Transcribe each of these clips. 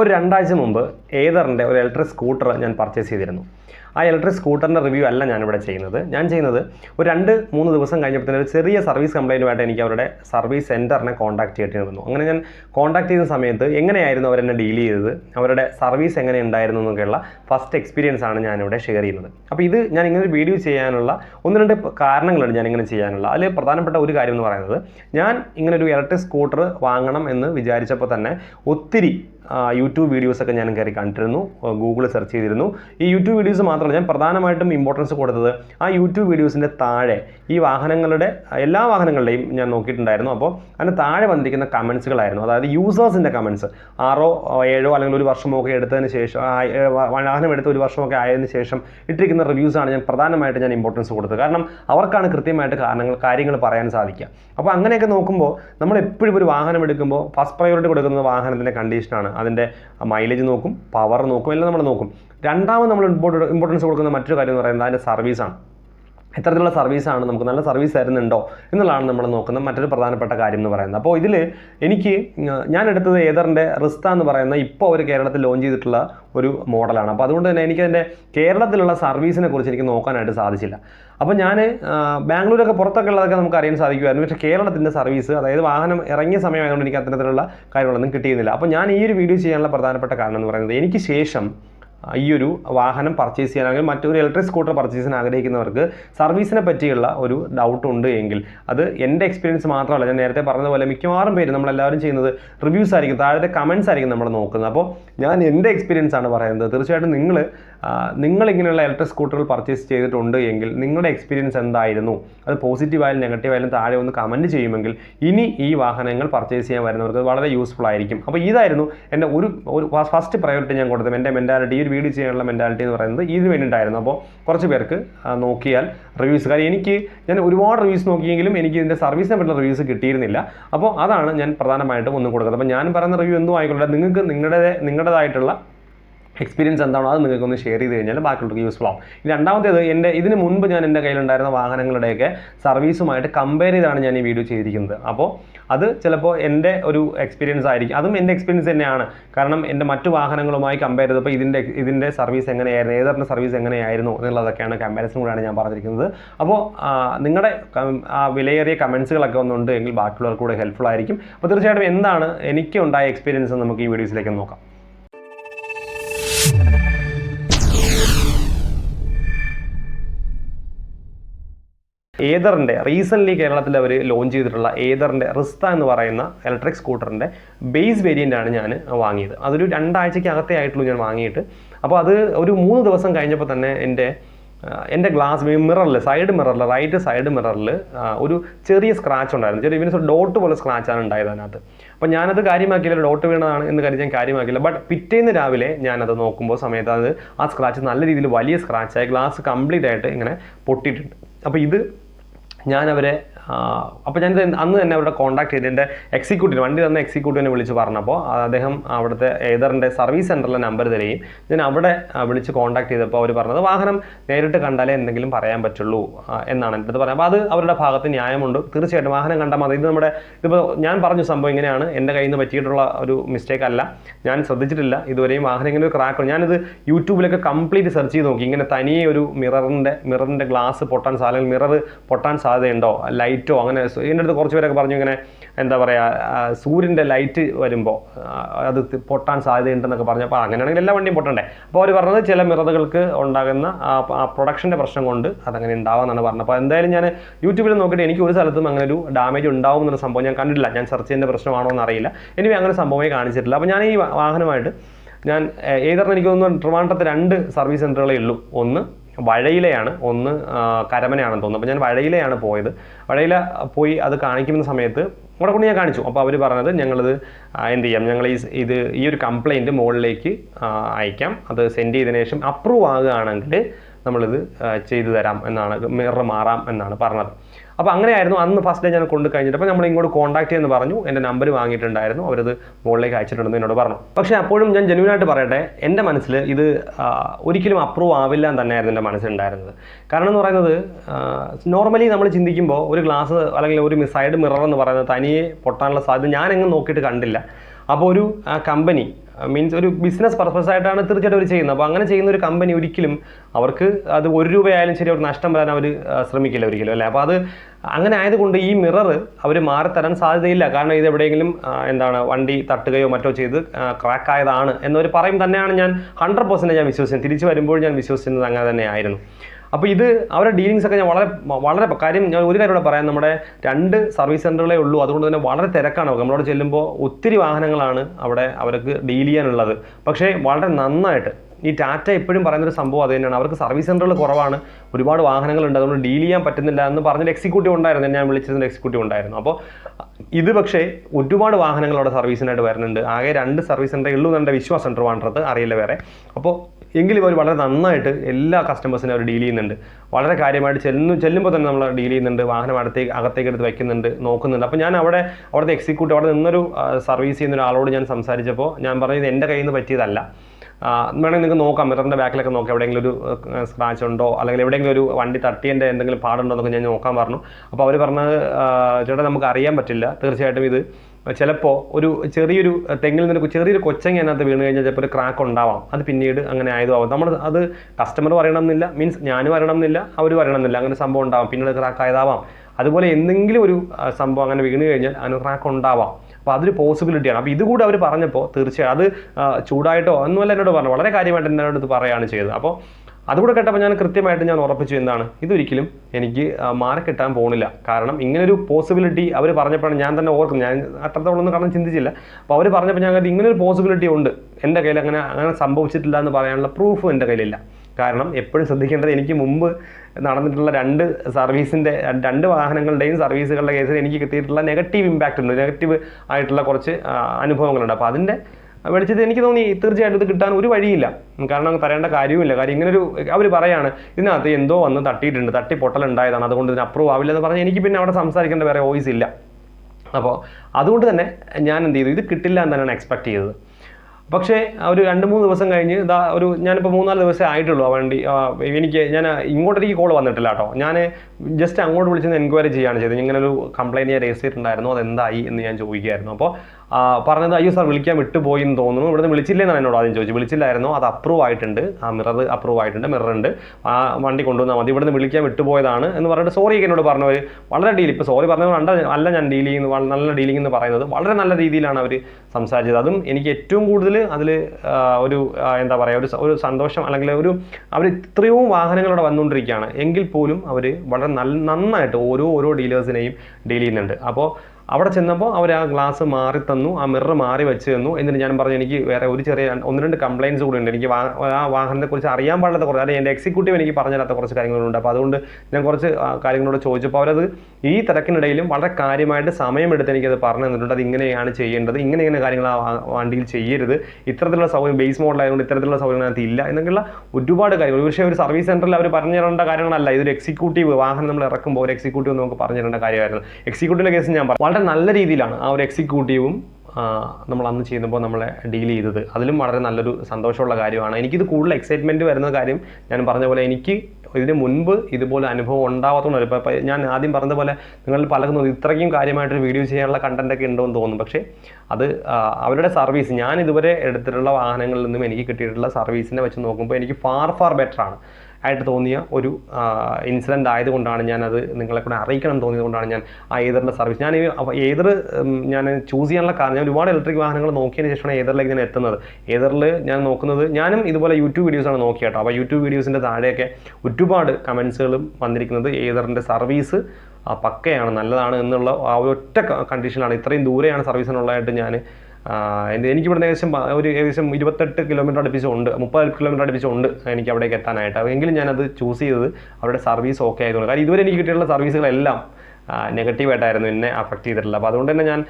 ഒരു രണ്ടാഴ്ച മുമ്പ് ഏതറിന്റെ ഒരു ഇലക്ട്രിക് സ്കൂട്ടർ ഞാൻ പർച്ചേസ് ചെയ്തിരുന്നു. ആ ഇലക്ട്രിക് സ്കൂട്ടറിന്റെ റിവ്യൂ അല്ല ഞാനിവിടെ ചെയ്യുന്നത്. ഞാൻ ചെയ്യുന്നത് ഒരു രണ്ട് മൂന്ന് ദിവസം കഴിഞ്ഞപ്പോൾ ഒരു ചെറിയ സർവീസ് കംപ്ലൈന്റുമായിട്ട് എനിക്ക് അവരുടെ സർവീസ് സെന്ററിനെ കോൺടാക്ട് ചെയ്യേണ്ടി അങ്ങനെ ഞാൻ കോൺടാക്ട് ചെയ്യുന്ന സമയത്ത് എങ്ങനെയായിരുന്നു അവരെന്നെ ഡീൽ ചെയ്തത് അവരുടെ സർവീസ് എങ്ങനെ ഉണ്ടായിരുന്നു എന്നൊക്കെയുള്ള ഫസ്റ്റ് എക്സ്പീരിയൻസ് ആണ് ഞാനിവിടെ ഷെയർ ചെയ്യുന്നത്. അപ്പോൾ ഇത് ഞാൻ ഇങ്ങനെ ഒരു വീഡിയോ ചെയ്യാനുള്ള ഒന്ന് രണ്ട് കാരണങ്ങളുണ്ട് ഞാൻ ഇങ്ങനെ ചെയ്യാനുള്ള. അതിൽ പ്രധാനപ്പെട്ട ഒരു കാര്യം എന്ന് പറയുന്നത് ഞാൻ ഇങ്ങനെ ഒരു ഇലക്ട്രിക് സ്കൂട്ടർ വാങ്ങണം എന്ന് വിചാരിച്ചപ്പോൾ തന്നെ ഒത്തിരി യൂട്യൂബ് വീഡിയോസൊക്കെ ഞാൻ കയറി കണ്ടിരുന്നു ഗൂഗിൾ സെർച്ച് ചെയ്തിരുന്നു. ഈ യൂട്യൂബ് വീഡിയോസ് മാത്രമല്ല ഞാൻ പ്രധാനമായിട്ടും ഇമ്പോർട്ടൻസ് കൊടുത്തത് ആ യൂട്യൂബ് വീഡിയോസിന്റെ താഴെ ഈ വാഹനങ്ങളുടെ എല്ലാ വാഹനങ്ങളുടെയും ഞാൻ നോക്കിയിട്ടുണ്ടായിരുന്നു. അപ്പോൾ അതിന് താഴെ വന്നിരിക്കുന്ന കമൻസുകളായിരുന്നു അതായത് യൂസേഴ്സിന്റെ കമൻസ് ആറോ ഏഴോ അല്ലെങ്കിൽ ഒരു വർഷമൊക്കെ എടുത്തതിന് ശേഷം വാഹനം എടുത്ത് ഒരു വർഷമൊക്കെ ആയതിന് ശേഷം ഇട്ടിരിക്കുന്ന റിവ്യൂസാണ് ഞാൻ പ്രധാനമായിട്ട് ഞാൻ ഇമ്പോർട്ടൻസ് കൊടുത്തത്. കാരണം അവർക്കാണ് കൃത്യമായിട്ട് കാരണങ്ങൾ കാര്യങ്ങൾ പറയാൻ സാധിക്കുക. അപ്പോൾ അങ്ങനെയൊക്കെ നോക്കുമ്പോൾ നമ്മൾ എപ്പോഴും ഒരു വാഹനം എടുക്കുമ്പോൾ ഫസ്റ്റ് പ്രയോറിറ്റി കൊടുക്കുന്നത് വാഹനത്തിന്റെ കണ്ടീഷനാണ് അതിന്റെ മൈലേജ് നോക്കും പവർ നോക്കും എല്ലാം നമ്മൾ നോക്കും. രണ്ടാമത് നമ്മൾ ഇമ്പോർട്ടൻസ് കൊടുക്കുന്ന മറ്റൊരു കാര്യം എന്ന് പറയുന്നത് അതിന്റെ സർവീസാണ് എത്തരത്തിലുള്ള സർവീസാണ് നമുക്ക് നല്ല സർവീസ് തരുന്നുണ്ടോ എന്നുള്ളതാണ് നമ്മൾ നോക്കുന്ന മറ്റൊരു പ്രധാനപ്പെട്ട കാര്യം എന്ന് പറയുന്നത്. അപ്പോൾ ഇതിൽ എനിക്ക് ഞാൻ എടുത്തത് ഏതറിന്റെ റിസ്ത എന്ന് പറയുന്ന ഇപ്പോൾ അവർ കേരളത്തിൽ ലോഞ്ച് ചെയ്തിട്ടുള്ള ഒരു മോഡലാണ് അപ്പോൾ അതുകൊണ്ട് തന്നെ എനിക്ക് അതിന്റെ കേരളത്തിലുള്ള സർവീസിനെ കുറിച്ച് എനിക്ക് നോക്കാനായിട്ട് സാധിച്ചില്ല. അപ്പോൾ ഞാൻ ബാംഗ്ലൂരൊക്കെ പുറത്തൊക്കെ ഉള്ളതൊക്കെ നമുക്ക് അറിയാൻ സാധിക്കുമായിരുന്നു. പക്ഷേ കേരളത്തിന്റെ സർവീസ് അതായത് വാഹനം ഇറങ്ങിയ സമയമായതുകൊണ്ട് എനിക്ക് അത്തരത്തിലുള്ള കാര്യങ്ങളൊന്നും കിട്ടിയിരുന്നില്ല. അപ്പോൾ ഞാൻ ഈ ഒരു വീഡിയോ ചെയ്യാനുള്ള പ്രധാനപ്പെട്ട കാരണം എന്ന് പറയുന്നത് എനിക്ക് ശേഷം ഈ ഒരു വാഹനം പർച്ചേസ് ചെയ്യാൻ അല്ലെങ്കിൽ മറ്റൊരു ഇലക്ട്രിക് സ്കൂട്ടർ പർച്ചേസ് ചെയ്യാൻ ആഗ്രഹിക്കുന്നവർക്ക് സർവീസിനെ പറ്റിയുള്ള ഒരു ഡൗട്ട് ഉണ്ട് എങ്കിൽ അത് എന്റെ എക്സ്പീരിയൻസ് മാത്രമല്ല. ഞാൻ നേരത്തെ പറഞ്ഞതുപോലെ മിക്കവാറും പേര് നമ്മളെല്ലാവരും ചെയ്യുന്നത് റിവ്യൂസ് ആയിരിക്കും താഴത്തെ കമൻസ് ആയിരിക്കും നമ്മൾ നോക്കുന്നത്. അപ്പോൾ ഞാൻ എന്റെ എക്സ്പീരിയൻസ് ആണ് പറയുന്നത്. തീർച്ചയായിട്ടും നിങ്ങൾ നിങ്ങൾ ഇങ്ങനെയുള്ള ഇലക്ട്രിക് സ്കൂട്ടറുകൾ പർച്ചേസ് ചെയ്തിട്ടുണ്ട് എങ്കിൽ നിങ്ങളുടെ എക്സ്പീരിയൻസ് എന്തായിരുന്നു? അത് പോസിറ്റീവായാലും നെഗറ്റീവായാലും താഴെ ഒന്ന് കമന്റ് ചെയ്യുമെങ്കിൽ ഇനി ഈ വാഹനങ്ങൾ പർച്ചേസ് ചെയ്യാൻ വരുന്നവർക്ക് വളരെ യൂസ്ഫുൾ ആയിരിക്കും. അപ്പോൾ ഇതായിരുന്നു എന്റെ ഒരു ഒരു ഫസ്റ്റ് പ്രയോറിറ്റി ഞാൻ കൊടുത്തത്. എന്റെ മെന്റാലിറ്റി ഈ ഒരു വീഡിയോ ചെയ്യാനുള്ള മെന്റാലിറ്റി എന്ന് പറയുന്നത് ഇതിന് വേണ്ടിയിട്ടായിരുന്നു. അപ്പോൾ കുറച്ച് പേർക്ക് നോക്കിയാൽ റിവ്യൂസ് കാര്യം എനിക്ക് ഞാൻ ഒരുപാട് റിവ്യൂസ് നോക്കിയെങ്കിലും എനിക്ക് ഇതിന്റെ സർവീസിനെ പറ്റുന്ന റിവ്യൂസ് കിട്ടിയിരുന്നില്ല. അപ്പോൾ അതാണ് ഞാൻ പ്രധാനമായിട്ടും ഒന്നും കൊടുക്കുന്നത്. അപ്പോൾ ഞാൻ പറയുന്ന റിവ്യൂ എന്തും ആയിക്കോട്ടെ. നിങ്ങൾക്ക് നിങ്ങളുടെ നിങ്ങളുടേതായിട്ടുള്ള എക്സ്പീരിയൻസ് എന്താണോ അത് നിങ്ങൾക്കൊന്ന് ഷെയർ ചെയ്ത് കഴിഞ്ഞാൽ ബാക്കിയുള്ളവർക്ക് യൂസ്ഫുൾ ആവും. രണ്ടാമത്തേത് എന്റെ ഇതിന് മുൻപ് ഞാൻ എന്റെ കയ്യിലുണ്ടായിരുന്ന വാഹനങ്ങളുടെയൊക്കെ സർവീസുമായിട്ട് കമ്പയർ ചെയ്താണ് ഞാൻ ഈ വീഡിയോ ചെയ്തിരിക്കുന്നത്. അപ്പോൾ അത് ചിലപ്പോൾ എന്റെ ഒരു എക്സ്പീരിയൻസ് ആയിരിക്കും. അതും എന്റെ എക്സ്പീരിയൻസ് തന്നെയാണ്. കാരണം എന്റെ മറ്റു വാഹനങ്ങളുമായി കമ്പയർ ചെയ്തപ്പോൾ ഇതിന്റെ ഇതിന്റെ സർവീസ് എങ്ങനെയായിരുന്നു ഏതറിന്റെ സർവീസ് എങ്ങനെയായിരുന്നു എന്നുള്ളതൊക്കെയാണ് കമ്പാരിസൺ കൂടെയാണ് ഞാൻ പറഞ്ഞിരിക്കുന്നത്. അപ്പോൾ നിങ്ങളുടെ ആ വിലയേറിയ കമൻസുകളൊക്കെ ഒന്നുണ്ട് എങ്കിൽ ബാക്കിയുള്ളവർക്ക് കൂടെ ഹെൽപ്ഫുൾ ആയിരിക്കും. അപ്പോൾ തീർച്ചയായിട്ടും എന്താണ് എനിക്ക് ഉണ്ടായ എക്സ്പീരിയൻസ് നമുക്ക് ഈ വീഡിയോസിലേക്ക് നോക്കാം. ഏതറിന്റെ റീസെന്റ്ലി കേരളത്തിൽ അവർ ലോഞ്ച് ചെയ്തിട്ടുള്ള ഏതറിന്റെ റിസ്ത എന്ന് പറയുന്ന ഇലക്ട്രിക് സ്കൂട്ടറിന്റെ ബേസ് വേരിയന്റ് ആണ് ഞാൻ വാങ്ങിയത്. അതൊരു രണ്ടാഴ്ചയ്ക്ക് അകത്തേ ആയിട്ടുള്ളൂ ഞാൻ വാങ്ങിയിട്ട്. അപ്പോൾ അത് ഒരു മൂന്ന് ദിവസം കഴിഞ്ഞപ്പോൾ തന്നെ എന്റെ എന്റെ ഗ്ലാസ് മിററിൽ സൈഡ് മിററിൽ റൈറ്റ് സൈഡ് മിററിൽ ഒരു ചെറിയ സ്ക്രാച്ച് ഉണ്ടായിരുന്നു. ചെറിയ ഇവന് ഡോട്ട് പോലെ സ്ക്രാച്ചാണ് ഉണ്ടായത് അതിനകത്ത്. അപ്പോൾ ഞാനത് കാര്യമാക്കിയില്ല ഡോട്ട് വീണതാണ് എന്ന് കരുതി ഞാൻ കാര്യമാക്കിയില്ല. ബട്ട് പിറ്റേന്ന് രാവിലെ ഞാനത് നോക്കുമ്പോൾ സമയത്ത് അത് ആ സ്ക്രാച്ച് നല്ല രീതിയിൽ വലിയ സ്ക്രാച്ചായി ഗ്ലാസ് കംപ്ലീറ്റ് ആയിട്ട് ഇങ്ങനെ പൊട്ടിയിട്ടുണ്ട്. അപ്പോൾ ഇത് ഞാനവരെ അപ്പോൾ ഞാൻ അന്ന് തന്നെ അവരുടെ കോൺടാക്ട് ചെയ്ത് എന്റെ എക്സിക്യൂട്ടീവ് വണ്ടി തന്ന എക്സിക്യൂട്ടീവിനെ വിളിച്ച് പറഞ്ഞപ്പോൾ അദ്ദേഹം അവിടുത്തെ ഏതറിന്റെ സർവീസ് സെന്ററിലെ നമ്പർ തരികയും ഞാൻ അവിടെ വിളിച്ച് കോൺടാക്ട് ചെയ്തപ്പോൾ അവർ പറഞ്ഞത് വാഹനം നേരിട്ട് കണ്ടാലേ എന്തെങ്കിലും പറയാൻ പറ്റുള്ളൂ എന്നാണ് എന്റെ അടുത്ത് പറയുന്നത് അപ്പോൾ അത് അവരുടെ ഭാഗത്ത് ന്യായമുണ്ട്. തീർച്ചയായിട്ടും വാഹനം കണ്ടാൽ മതി. ഇത് നമ്മുടെ ഇതിപ്പോൾ ഞാൻ പറഞ്ഞ സംഭവം ഇങ്ങനെയാണ്. എന്റെ കയ്യിൽ നിന്ന് പറ്റിയിട്ടുള്ള ഒരു മിസ്റ്റേക്ക് അല്ല. ഞാൻ ശ്രദ്ധിച്ചിട്ടില്ല. ഇതുവരെയും വാഹനം ഇങ്ങനെ ഒരു ക്രാക്ക് ഞാനിത് യൂട്യൂബിലൊക്കെ കംപ്ലീറ്റ് സെർച്ച് ചെയ്ത് നോക്കി. ഇങ്ങനെ തനിയെ ഒരു മിററിന്റെ മിററിന്റെ ഗ്ലാസ് പൊട്ടാൻ സാധ്യത മിറർ പൊട്ടാൻ സാധ്യതയുണ്ടോ? ലൈറ്റോ അങ്ങനെ സു- ഇതിന്റെ അടുത്ത് കുറച്ച് പേരൊക്കെ പറഞ്ഞു ഇങ്ങനെ എന്താ പറയുക സൂര്യന്റെ ലൈറ്റ് വരുമ്പോൾ അത് പൊട്ടാൻ സാധ്യതയുണ്ടെന്നൊക്കെ പറഞ്ഞു അപ്പോൾ അങ്ങനെയാണെങ്കിൽ എല്ലാ വണ്ടിയും പൊട്ടണ്ടേ? അപ്പോൾ അവർ പറഞ്ഞത് ചില മിററുകൾക്ക് ഉണ്ടാകുന്ന ആ പ്രൊഡക്ഷന്റെ പ്രശ്നം കൊണ്ട് അതങ്ങനെ ഉണ്ടാവാമെന്നാണ് പറഞ്ഞത്. അപ്പോൾ എന്തായാലും ഞാൻ യൂട്യൂബിൽ നോക്കിയിട്ട് എനിക്ക് ഒരു സ്ഥലത്തും അങ്ങനെ ഒരു ഡാമേജ് ഉണ്ടാവും എന്നൊരു സംഭവം ഞാൻ കണ്ടിട്ടില്ല. ഞാൻ സെർച്ച് ചെയ്യുന്ന പ്രശ്നമാണോ എന്ന് അറിയില്ല. എനിക്ക് അങ്ങനെ സംഭവമേ കാണിച്ചിട്ടില്ല. അപ്പോൾ ഞാൻ ഈ വാഹനമായിട്ട് ഞാൻ ഏതറിന് എനിക്ക് തോന്നുന്നു ട്രിവാൻഡ്രത്ത് രണ്ട് സർവീസ് സെന്ററുകളേ ഉള്ളൂ. ഒന്ന് വഴയിലയാണ് ഒന്ന് കരമനയാണെന്ന് തോന്നുന്നു. അപ്പോൾ ഞാൻ വഴയിലെയാണ് പോയത്. വഴയില പോയി അത് കാണിക്കുന്ന സമയത്ത് അവിടെ കൊണ്ട് ഞാൻ കാണിച്ചു. അപ്പോൾ അവർ പറഞ്ഞത് ഞങ്ങളിത് എന്ത് ചെയ്യാം? ഞങ്ങൾ ഈ ഇത് ഈ ഒരു കംപ്ലയിന്റ് മുകളിലേക്ക് അയക്കാം. അത് സെൻഡ് ചെയ്തതിന് ശേഷം അപ്രൂവ് ആകുകയാണെങ്കിൽ നമ്മളിത് ചെയ്തു തരാം എന്നാണ് മിറർ മാറാം എന്നാണ് പറഞ്ഞത്. അപ്പോൾ അങ്ങനെയായിരുന്നു അന്ന് ഫസ്റ്റ് ഡേ ഞാൻ കൊണ്ട് കഴിഞ്ഞിട്ട്. അപ്പോൾ നമ്മൾ ഇങ്ങോട്ട് കോൺടാക്ട് ചെയ്യുമെന്ന് പറഞ്ഞു. എന്റെ നമ്പർ വാങ്ങിയിട്ടുണ്ടായിരുന്നു. അവരത് മുകളിലേക്ക് അയച്ചിട്ടുണ്ടെന്ന് എന്നോട് പറഞ്ഞു. പക്ഷേ അപ്പോഴും ഞാൻ ജെന്യൂനായിട്ട് പറയട്ടെ എന്റെ മനസ്സിൽ ഇത് ഒരിക്കലും അപ്രൂവ് ആവില്ല എന്ന് തന്നെയായിരുന്നു എന്റെ മനസ്സിലുണ്ടായിരുന്നത്. കാരണം എന്ന് പറയുന്നത് നോർമലി നമ്മൾ ചിന്തിക്കുമ്പോൾ ഒരു ഗ്ലാസ് അല്ലെങ്കിൽ ഒരു മിസൈഡ് മിറർ എന്ന് പറയുന്നത് തനിയെ പൊട്ടാനുള്ള സാധ്യത ഞാൻ എങ്ങും നോക്കിയിട്ട് കണ്ടില്ല. അപ്പോൾ ഒരു കമ്പനി മീൻസ് ഒരു ബിസിനസ് പർപ്പസ് ആയിട്ടാണ് തീർച്ചയായിട്ടും അവർ ചെയ്യുന്നത്. അപ്പോൾ അങ്ങനെ ചെയ്യുന്ന ഒരു കമ്പനി ഒരിക്കലും അവർക്ക് അത് ഒരു രൂപയായാലും ശരി അവർ നഷ്ടം വരാൻ അവർ ശ്രമിക്കില്ല ഒരിക്കലും അല്ലേ? അപ്പോൾ അത് അങ്ങനെ ആയതുകൊണ്ട് ഈ മിറർ അവർ മാറിത്തരാൻ സാധ്യതയില്ല. കാരണം ഇത് എവിടെയെങ്കിലും എന്താണ് വണ്ടി തട്ടുകയോ മറ്റോ ചെയ്ത് ക്രാക്ക് ആയതാണ് എന്നവർ പറയും തന്നെയാണ് ഞാൻ ഹൺഡ്രഡ് പെർസെന്റ് ഞാൻ വിശ്വസിക്കുന്നത് തിരിച്ചു വരുമ്പോൾ ഞാൻ വിശ്വസിക്കുന്നത് അങ്ങനെ തന്നെയായിരുന്നു. അപ്പോൾ ഇത് അവരുടെ ഡീലിങ്സ് ഒക്കെ ഞാൻ വളരെ വളരെ കാര്യം ഞാൻ ഒരു കാര്യം കൂടെ പറയാം. നമ്മുടെ രണ്ട് സർവീസ് സെന്ററുകളേ ഉള്ളൂ. അതുകൊണ്ട് തന്നെ വളരെ തിരക്കാണ്. നമ്മളോട് ചെല്ലുമ്പോൾ ഒത്തിരി വാഹനങ്ങളാണ് അവിടെ അവർക്ക് ഡീൽ ചെയ്യാനുള്ളത്. പക്ഷേ വളരെ നന്നായിട്ട്. ഈ ടാറ്റ എപ്പോഴും പറയുന്നൊരു സംഭവം അത് തന്നെയാണ്. അവർക്ക് സർവീസ് സെന്ററുകൾ കുറവാണ്. ഒരുപാട് വാഹനങ്ങളുണ്ട്. അതുകൊണ്ട് ഡീൽ ചെയ്യാൻ പറ്റുന്നില്ല എന്ന് പറഞ്ഞൊരു എക്സിക്യൂട്ടീവ് ഉണ്ടായിരുന്നു. ഞാൻ വിളിച്ചിരുന്ന എക്സിക്യൂട്ടീവ് ഉണ്ടായിരുന്നു. അപ്പോൾ ഇത് പക്ഷേ ഒരുപാട് വാഹനങ്ങൾ അവിടെ സർവീസിനായിട്ട് വരുന്നുണ്ട്. ആകെ രണ്ട് സർവീസ് സെന്ററേ ഉള്ളൂ എന്നുള്ള വിശ്വാസം. ട്രിവാൻഡ്രത്ത് അറിയില്ല വേറെ. അപ്പോൾ എങ്കിലും അവർ വളരെ നന്നായിട്ട് എല്ലാ കസ്റ്റമേഴ്സിനും അവർ ഡീൽ ചെയ്യുന്നുണ്ട്. വളരെ കാര്യമായിട്ട് ചെല്ലുന്നു ചെല്ലുമ്പോൾ തന്നെ നമ്മൾ ഡീൽ ചെയ്യുന്നുണ്ട് വാഹനം അടുത്തേക്ക് അകത്തേക്ക് എടുത്ത് വയ്ക്കുന്നുണ്ട് നോക്കുന്നുണ്ട്. അപ്പോൾ ഞാൻ അവിടെ അവിടുത്തെ എക്സിക്യൂട്ടീവ് അവിടെ നിന്നൊരു സർവീസ് ചെയ്യുന്ന ഒരാളോട് ഞാൻ സംസാരിച്ചപ്പോൾ ഞാൻ പറഞ്ഞത് എന്റെ കയ്യിൽ നിന്ന് പറ്റിയതല്ല വേണമെങ്കിൽ നിങ്ങൾക്ക് നോക്കാം മിററിന്റെ ബാക്കിലൊക്കെ നോക്കാം എവിടെയെങ്കിലും ഒരു സ്ക്രാച്ച് ഉണ്ടോ അല്ലെങ്കിൽ എവിടെയെങ്കിലും ഒരു വണ്ടി തട്ടിയതിന്റെ എന്തെങ്കിലും പാടുണ്ടോ എന്നൊക്കെ ഞാൻ നോക്കാൻ പറഞ്ഞു. അപ്പോൾ അവർ പറഞ്ഞത് ചേട്ടാ നമുക്ക് അറിയാൻ പറ്റില്ല. തീർച്ചയായിട്ടും ഇത് ചിലപ്പോൾ ഒരു ചെറിയൊരു തെങ്ങിൽ നിന്ന് ചെറിയൊരു കൊച്ചങ്ങ അതിനകത്ത് വീണ് കഴിഞ്ഞാൽ ചിലപ്പോൾ ഒരു ക്രാക്ക് ഉണ്ടാവാം. അത് പിന്നീട് അങ്ങനെ ആയതുമാവും. നമ്മൾ അത് കസ്റ്റമർ പറയണമെന്നില്ല മീൻസ് ഞാനും വരണമെന്നില്ല അവർ വരണമെന്നില്ല അങ്ങനെ സംഭവം ഉണ്ടാവാം. പിന്നീട് ക്രാക്ക് ആയതാവാം. അതുപോലെ എന്തെങ്കിലും ഒരു സംഭവം അങ്ങനെ വീണ് കഴിഞ്ഞാൽ അതിന് ക്രാക്ക് ഉണ്ടാവാം. അപ്പോൾ അതൊരു പോസിബിലിറ്റിയാണ് അപ്പോൾ ഇതുകൂടി അവർ പറഞ്ഞപ്പോൾ തീർച്ചയായും അത് ചൂടായിട്ടോ ഒന്നുമല്ല എന്നോട് പറഞ്ഞു. വളരെ കാര്യമായിട്ട് എന്നോട് പറയുകയാണ് ചെയ്തത്. അപ്പോൾ അതുകൂടെ കേട്ടപ്പോൾ ഞാൻ കൃത്യമായിട്ട് ഞാൻ ഉറപ്പിച്ചു എന്താണ്? ഇതൊരിക്കലും എനിക്ക് മാറി കിട്ടാൻ പോകുന്നില്ല കാരണം ഇങ്ങനൊരു പോസിബിലിറ്റി അവർ പറഞ്ഞപ്പോഴാണ് ഞാൻ തന്നെ ഓർക്കുന്നത്. ഞാൻ അത്രത്തോളം ഒന്നും കാരണം ചിന്തിച്ചില്ല. അപ്പോൾ അവർ പറഞ്ഞപ്പോൾ ഞാൻ കരുതി ഇങ്ങനൊരു പോസിബിലിറ്റി ഉണ്ട്. എന്റെ കയ്യിൽ അങ്ങനെ അങ്ങനെ സംഭവിച്ചിട്ടില്ല എന്ന് പറയാനുള്ള പ്രൂഫും എന്റെ കയ്യിലില്ല. കാരണം എപ്പോഴും ശ്രദ്ധിക്കേണ്ടത് എനിക്ക് മുമ്പ് നടന്നിട്ടുള്ള രണ്ട് സർവീസിന്റെ രണ്ട് വാഹനങ്ങളുടെയും സർവീസുകളുടെ കേസിൽ എനിക്ക് കിട്ടിയിട്ടുള്ള നെഗറ്റീവ് ഇമ്പാക്റ്റ് ഉണ്ട്. നെഗറ്റീവ് ആയിട്ടുള്ള കുറച്ച് അനുഭവങ്ങളുണ്ട്. അപ്പോൾ അതിന്റെ വെളിച്ചത്തിൽ എനിക്ക് തോന്നി തീർച്ചയായിട്ടും ഇത് കിട്ടാൻ ഒരു വഴിയില്ല. കാരണം തരേണ്ട കാര്യവുമില്ല. കാര്യം ഇങ്ങനൊരു അവർ പറയാണ് ഇതിനകത്ത് എന്തോ വന്ന് തട്ടിയിട്ടുണ്ട് തട്ടി പൊട്ടലുണ്ടായതാണ് അതുകൊണ്ട് ഇതിന് അപ്രൂവ് ആവില്ല എന്ന് പറഞ്ഞാൽ എനിക്ക് പിന്നെ അവിടെ സംസാരിക്കേണ്ട വേറെ വോയിസ് ഇല്ല. അപ്പോൾ അതുകൊണ്ട് തന്നെ ഞാൻ എന്ത് ചെയ്തു? ഇത് കിട്ടില്ല എന്ന് തന്നെയാണ് എക്സ്പെക്ട് ചെയ്തത്. പക്ഷേ ഒരു രണ്ട് മൂന്ന് ദിവസം കഴിഞ്ഞ് ഇതാ ഒരു ഞാനിപ്പോൾ മൂന്നാൽ ദിവസമേ ആയിട്ടുള്ളൂ ആ വണ്ടി എനിക്ക് ഞാൻ ഇങ്ങോട്ടേക്ക് കോൾ വന്നിട്ടില്ല കേട്ടോ. ഞാൻ ജസ്റ്റ് അങ്ങോട്ട് വിളിച്ചെന്ന് എൻക്വയറി ചെയ്യുകയാണ് ചെയ്തത്. ഇങ്ങനെ ഒരു കംപ്ലയിന്റ് ഞാൻ രജിസ്റ്റർ ചെയ്തിട്ടുണ്ടായിരുന്നു. അതെന്തായി എന്ന് ഞാൻ ചോദിക്കുകയായിരുന്നു. അപ്പോൾ പറഞ്ഞത് അയ്യോ സാർ വിളിക്കാൻ വിട്ടുപോയി എന്ന് തോന്നുന്നു. ഇവിടുന്ന് വിളിച്ചില്ലെന്നാണ് എന്നോട് ആദ്യം ചോദിച്ചു വിളിച്ചില്ലായിരുന്നു. അത് അപ്രൂവ് ആയിട്ടുണ്ട്. ആ മിറർ അപ്രൂവ് ആയിട്ടുണ്ട്. മിറർ ഉണ്ട്. ആ വണ്ടി കൊണ്ടുവന്നാൽ മതി. ഇവിടുന്ന് വിളിക്കാൻ വിട്ടുപോയതാണ് എന്ന് പറഞ്ഞിട്ട് സോറി എന്നോട് പറഞ്ഞവർ വളരെ ഡീൽ ഇപ്പോൾ സോറി പറഞ്ഞത് അല്ല ഞാൻ ഡീൽ ചെയ്യുന്നത് നല്ല ഡീലിംഗ് എന്ന് പറയുന്നത് വളരെ നല്ല രീതിയിലാണ് അവർ സംസാരിച്ചത്. അതും എനിക്ക് ഏറ്റവും കൂടുതൽ അതിൽ ഒരു എന്താ പറയുക ഒരു ഒരു സന്തോഷം അല്ലെങ്കിൽ ഒരു അവർ ഇത്രയും വാഹനങ്ങളോടെ വന്നുകൊണ്ടിരിക്കുകയാണ്. എങ്കിൽ പോലും അവർ വളരെ നന്നായിട്ട് ഓരോ ഓരോ ഡീലേഴ്സിനെയും ഡീൽ ചെയ്യുന്നുണ്ട്. അപ്പോൾ അവിടെ ചെന്നപ്പോൾ അവർ ആ ഗ്ലാസ് മാറി തന്നു ആ മിറർ മാറി വെച്ച് തന്നു. എന്നിട്ട് ഞാൻ പറഞ്ഞു എനിക്ക് വേറെ ഒരു ചെറിയ ഒന്ന് രണ്ട് കംപ്ലയിൻസ് കൂടി ഉണ്ട്. എനിക്ക് ആ വാഹനത്തെക്കുറിച്ച് അറിയാൻ പാടില്ലാത്ത കുറച്ച് അല്ലെങ്കിൽ എന്റെ എക്സിക്യൂട്ടീവ് എനിക്ക് പറഞ്ഞു തരാത്ത കുറച്ച് കാര്യങ്ങളുണ്ട്. അപ്പോൾ അതുകൊണ്ട് ഞാൻ കുറച്ച് കാര്യങ്ങളോട് ചോദിച്ചപ്പോൾ അവരത് ഈ തിരക്കിനിടയിലും വളരെ കാര്യമായിട്ട് സമയമെടുത്ത് എനിക്കത് പറഞ്ഞു തന്നിട്ടുണ്ട്. അത് ഇങ്ങനെയാണ് ചെയ്യേണ്ടത്. ഇങ്ങനെ ഇങ്ങനെ കാര്യങ്ങൾ ആ വണ്ടിയിൽ ചെയ്യരുത്. ഇത്തരത്തിലുള്ള സൗകര്യം ബേസ് മോഡലായതുകൊണ്ട് ഇത്തരത്തിലുള്ള സൗകര്യങ്ങൾ അതിനകത്ത് ഇല്ല എന്നൊക്കെയുള്ള ഒരുപാട് കാര്യങ്ങൾ. പക്ഷേ ഒരു സർവീസ് സെന്ററിൽ അവർ പറഞ്ഞു തരേണ്ട കാര്യങ്ങളല്ല. ഇതൊരു എക്സിക്യൂട്ടീവ് വാഹനം നമ്മൾ ഇറക്കുമ്പോൾ ഒരു എക്സിക്യൂട്ടീവ് നമുക്ക് പറഞ്ഞു തരേണ്ട കാര്യമായിരുന്നു. എക്സിക്യൂട്ടീവിന്റെ കേസ് ഞാൻ പറഞ്ഞു വളരെ നല്ല രീതിയിലാണ് ആ ഒരു എക്സിക്യൂട്ടീവും നമ്മൾ അന്ന് ചെയ്യുമ്പോൾ നമ്മളെ ഡീൽ ചെയ്തത്. അതിലും വളരെ നല്ലൊരു സന്തോഷമുള്ള കാര്യമാണ്. എനിക്കിത് കൂടുതൽ എക്സൈറ്റ്മെന്റ് വരുന്ന കാര്യം ഞാൻ പറഞ്ഞ പോലെ എനിക്ക് ഇതിന് മുൻപ് ഇതുപോലെ അനുഭവം ഉണ്ടാവാത്തതുകൊണ്ട് ഇപ്പോൾ ഞാൻ ആദ്യം പറഞ്ഞതുപോലെ പോലെ നിങ്ങൾ പലർക്കും ഇത്രയ്ക്കും കാര്യമായിട്ടൊരു വീഡിയോ ചെയ്യാനുള്ള കണ്ടന്റ് ഒക്കെ ഉണ്ടോ എന്ന് തോന്നും. പക്ഷേ അത് അവരുടെ സർവീസ് ഞാൻ ഇതുവരെ എടുത്തിട്ടുള്ള വാഹനങ്ങളിൽ നിന്നും എനിക്ക് കിട്ടിയിട്ടുള്ള സർവീസിനെ വെച്ച് നോക്കുമ്പോൾ എനിക്ക് ഫാർ ഫാർ ബെറ്ററാണ് ആയിട്ട് തോന്നിയ ഒരു ഇൻസിഡന്റ് ആയതുകൊണ്ടാണ് ഞാനത് നിങ്ങളെ കൂടെ അറിയിക്കണം തോന്നിയതുകൊണ്ടാണ് ഞാൻ ആ ഏതറിന്റെ സർവീസ് ഞാൻ ഏതർ ഞാൻ ചൂസ് ചെയ്യാനുള്ള കാരണം ഞാൻ ഒരുപാട് ഇലക്ട്രിക് വാഹനങ്ങൾ നോക്കിയതിന് ശേഷമാണ് ഏതറിലേക്ക് ഞാൻ എത്തുന്നത്. ഏതറിൽ ഞാൻ നോക്കുന്നത് ഞാനും ഇതുപോലെ യൂട്യൂബ് വീഡിയോസാണ് നോക്കിയത് കേട്ടോ. അപ്പോൾ യൂട്യൂബ് വീഡിയോസിന്റെ താഴെയൊക്കെ ഒരുപാട് കമൻസുകളും വന്നിരിക്കുന്നത് ഏതറിന്റെ സർവീസ് പക്കയാണ് നല്ലതാണ് എന്നുള്ള ആ ഒറ്റ കണ്ടീഷനാണ് ഇത്രയും ദൂരെയാണ് സർവീസിനുള്ളതായിട്ട് ഞാൻ എന്റെ എനിക്ക് ഇവിടുന്ന് ഏകദേശം ഒരു ഏകദേശം ഇരുപത്തെട്ട് കിലോമീറ്റർ അടുപ്പിച്ച് ഉണ്ട്. മുപ്പത് കിലോമീറ്റർ അടുപ്പിച്ച് ഉണ്ട് എനിക്ക് അവിടേക്ക് എത്താനായിട്ട് എങ്കിലും ഞാനത് ചൂസ് ചെയ്തത് അവരുടെ സർവീസ് ഓക്കെ ആയതുകൊണ്ട്. കാരണം ഇതുവരെ എനിക്ക് കിട്ടിയിട്ടുള്ള സർവീസുകളെല്ലാം നെഗറ്റീവായിട്ടായിരുന്നു എന്നെ അഫക്റ്റ് ചെയ്തിട്ടുള്ളത്. അപ്പോൾ അതുകൊണ്ട് തന്നെ ഞാൻ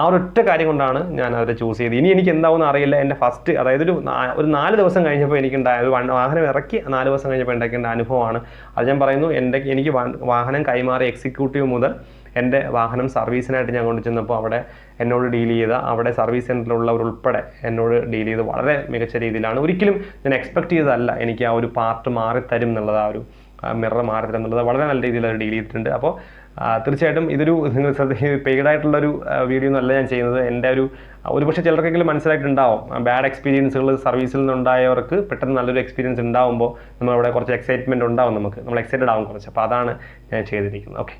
ആ ഒരൊറ്റ കാര്യം കൊണ്ടാണ് ഞാൻ അവരെ ചൂസ് ചെയ്തത്. ഇനി എനിക്ക് എന്താവും അറിയില്ല. എന്റെ ഫസ്റ്റ് അതായത് ഒരു ഒരു നാല് ദിവസം കഴിഞ്ഞപ്പോൾ എനിക്കുണ്ടായ ഒരു വാഹനം ഇറക്കി നാല് ദിവസം കഴിഞ്ഞപ്പോൾ ഉണ്ടാക്കേണ്ട അനുഭവമാണ്. അത് ഞാൻ പറയുന്നു എന്റെ എനിക്ക് വാഹനം കൈമാറി എക്സിക്യൂട്ടീവ് മുതൽ എന്റെ വാഹനം സർവീസിനായിട്ട് ഞാൻ കൊണ്ടു ചെന്നപ്പോൾ അവിടെ എന്നോട് ഡീൽ ചെയ്ത അവിടെ സർവീസ് സെന്ററിലുള്ളവരുൾപ്പെടെ എന്നോട് ഡീൽ ചെയ്ത് വളരെ മികച്ച രീതിയിലാണ്. ഒരിക്കലും ഞാൻ എക്സ്പെക്ട് ചെയ്തതല്ല എനിക്ക് ആ ഒരു പാർട്ട് മാറിത്തരും എന്നുള്ളത് ആ ഒരു മിറർ മാറിത്തരം എന്നുള്ളത്. വളരെ നല്ല രീതിയിൽ അത് ഡീൽ ചെയ്തിട്ടുണ്ട്. അപ്പോൾ തീർച്ചയായിട്ടും ഇതൊരു നിങ്ങൾ പെയ്ഡ് ആയിട്ടുള്ളൊരു വീഡിയോ അല്ല ഞാൻ ചെയ്യുന്നത്. എന്റെ ഒരു ഒരുപക്ഷെ ചിലർക്കെങ്കിലും മനസ്സിലായിട്ടുണ്ടാവും. ബാഡ് എക്സ്പീരിയൻസുകൾ സർവീസിൽ നിന്നുണ്ടായവർക്ക് പെട്ടെന്ന് നല്ലൊരു എക്സ്പീരിയൻസ് ഉണ്ടാകുമ്പോൾ നമ്മളവിടെ കുറച്ച് എക്സൈറ്റ്മെന്റ് ഉണ്ടാവും നമുക്ക്. നമ്മൾ എക്സൈറ്റഡ് ആവും കുറച്ച്. അപ്പോൾ അതാണ് ഞാൻ ചെയ്തിരിക്കുന്നത്. ഓക്കെ